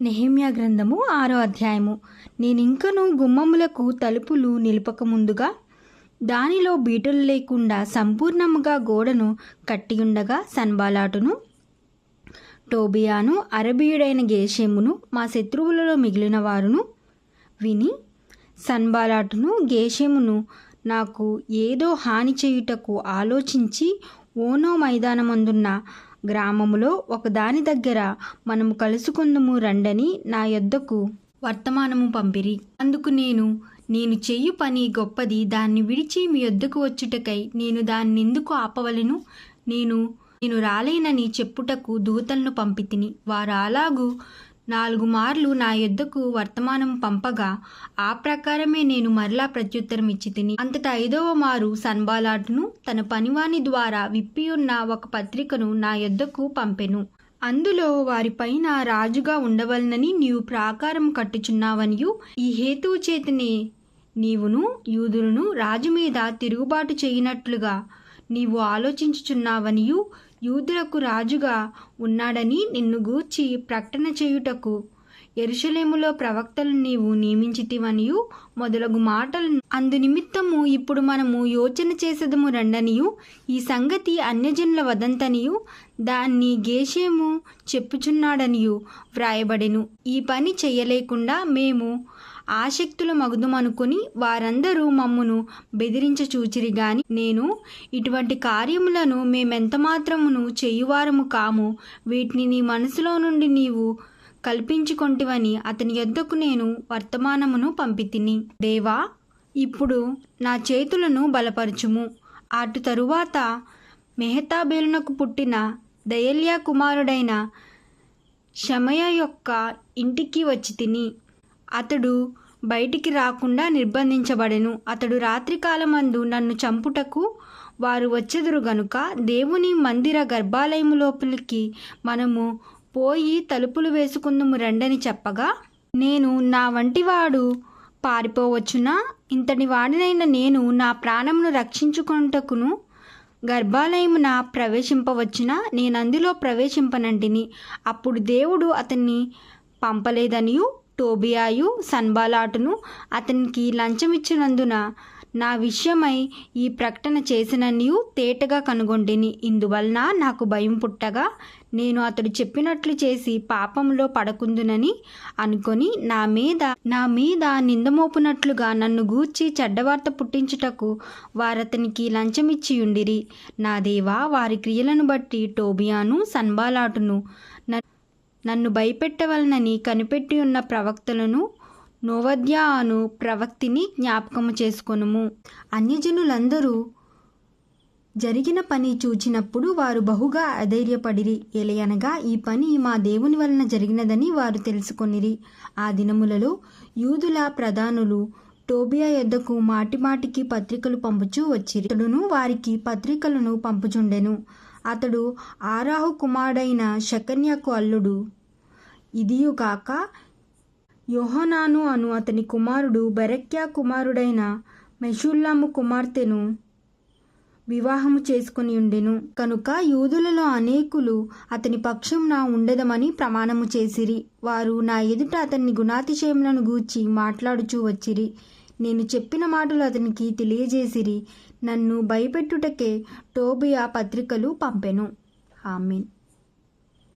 Nehemiah గ్రంథము ఆరో అధ్యాయము. నేనింకను గుమ్మములకు తలుపులు నిలుపక ముందుగా దానిలో బీటలు లేకుండా సంపూర్ణముగా గోడను కట్టియుండగా సన్బాలాటును టోబియాను అరబీయుడైన గేషేమును మా శత్రువులలో మిగిలిన వారును విని సన్బాలాటును గేషేమును నాకు ఏదో హాని చేయుటకు ఆలోచించి ఓనో మైదానమందున్న గ్రామములో ఒకదాని దగ్గర మనము కలుసుకుందుము రండని నా యొద్దకు వర్తమానము పంపిరి. అందుకు నేను నేను చెయ్యు పని గొప్పది దాన్ని విడిచి మీ యొద్దకు వచ్చుటకై నేను దాన్ని ఎందుకు ఆపవలను? నేను నేను రాలేనని చెప్పుటకు దూతలను పంపితిని. వారు అలాగూ నాలుగు మార్లు నా యొద్దకు వర్తమానం పంపగా ఆ ప్రకారమే నేను మరలా ప్రత్యుత్తరం ఇచ్చి తిని అంతటా ఐదవ మారు సన్బాలాట్ను తన పనివాని ద్వారా విప్పియున్న ఒక పత్రికను నా యొద్దకు పంపెను. అందులో వారిపైన రాజుగా ఉండవలనని నీవు ప్రాకారం కట్టుచున్నావనియు ఈ హేతువు చేతనే నీవును యూదులను రాజు మీద తిరుగుబాటు చేయనట్లుగా నీవు ఆలోచించుచున్నావనియు యూదులకు రాజుగా ఉన్నాడని నిన్ను గూర్చి ప్రకటన చేయుటకు. ఎరుషలేములో ప్రవక్తలు నీవు నియమించితివనియు మొదలగు మాటలను అందు నిమిత్తము ఇప్పుడు మనము యోచన చేసేదము రండనియు ఈ సంగతి అన్యజనుల వదంతనియు దాన్ని గేషేము చెప్పుచున్నాడనియు వ్రాయబడెను. ఈ పని చేయలేకుండా మేము ఆసక్తుల మగుదుమనుకుని వారందరూ మమ్మును బెదిరించ చూచిరి గాని నేను ఇటువంటి కార్యములను మేమెంత మాత్రమును చేయువారము కాము వీటిని నీ మనసులో నుండి నీవు కల్పించుకొంటివని అతని యొద్దకు నేను వర్తమానమును పంపితిని. దేవా ఇప్పుడు నా చేతులను బలపరచుము. అటు తరువాత మెహతాబేలునకు పుట్టిన దయల్యా కుమారుడైన శమయ యొక్క ఇంటికి వచ్చి తిని అతడు బయటికి రాకుండా నిర్బంధించబడెను. అతడు రాత్రికాలమందు నన్ను చంపుటకు వారు వచ్చెదురు గనుక దేవుని మందిర గర్భాలయము లోపలికి మనము పోయి తలుపులు వేసుకుందుము రండని చెప్పగా నేను నా వంటివాడు పారిపోవచ్చునా? ఇంతటి వాడినైన నేను నా ప్రాణమును రక్షించుకొనుటకును గర్భాలయమున ప్రవేశింపవచ్చునా? నేను అందులో ప్రవేశింపనంటిని. అప్పుడు దేవుడు అతన్ని పంపలేదనియు టోబియాయు సన్బాలాటును అతనికి లంచమిచ్చినందున నా విషయమై ఈ ప్రకటన చేసిననియు తేటగా కనుగొండిని ఇందువలన నాకు భయం పుట్టగా నేను అతడు చెప్పినట్లు చేసి పాపంలో పడకుందునని అనుకొని నా మీద నా మీద నిందమోపునట్లుగా నన్ను గూర్చి చెడ్డవార్త పుట్టించుటకు వారతనికి లంచమిచ్చియుండిరి. నా దేవా వారి క్రియలను బట్టి టోబియాను సన్బాలాటును నన్ను భయపెట్టవలనని కనిపెట్టి ఉన్న ప్రవక్తలను నోవద్యా అను ప్రవక్తిని జ్ఞాపకము చేసుకొనుము. అన్యజనులందరూ జరిగిన పని చూచినప్పుడు వారు బహుగా అధైర్యపడిరి. ఎలయనగా ఈ పని మా దేవుని వలన జరిగినదని వారు తెలుసుకొనిరి. ఆ దినములలో యూదుల ప్రధానులు టోబియా యొద్దకు మాటిమాటికి పత్రికలు పంపుచూ వచ్చిరి. అతడును వారికి పత్రికలను పంపుచుండెను. అతడు ఆరాహు కుమారుడైన శకన్యకు అల్లుడు. ఇదియుగాక యోహనాను అను అతని కుమారుడు బెరక్యా కుమారుడైన మెషుల్లాము కుమార్తెను వివాహము చేసుకుని ఉండెను. కనుక యూదులలో అనేకులు అతని పక్షంన ఉండదమని ప్రమాణము చేసిరి. వారు నా ఎదుట అతన్ని గుణాతిశయములను గూర్చి మాట్లాడుచూ వచ్చిరి. నేను చెప్పిన మాటలు అతనికి తెలియజేసిరి. నన్ను భయపెట్టుటకే టోబియా పత్రికలు పంపెను. ఆమెన్.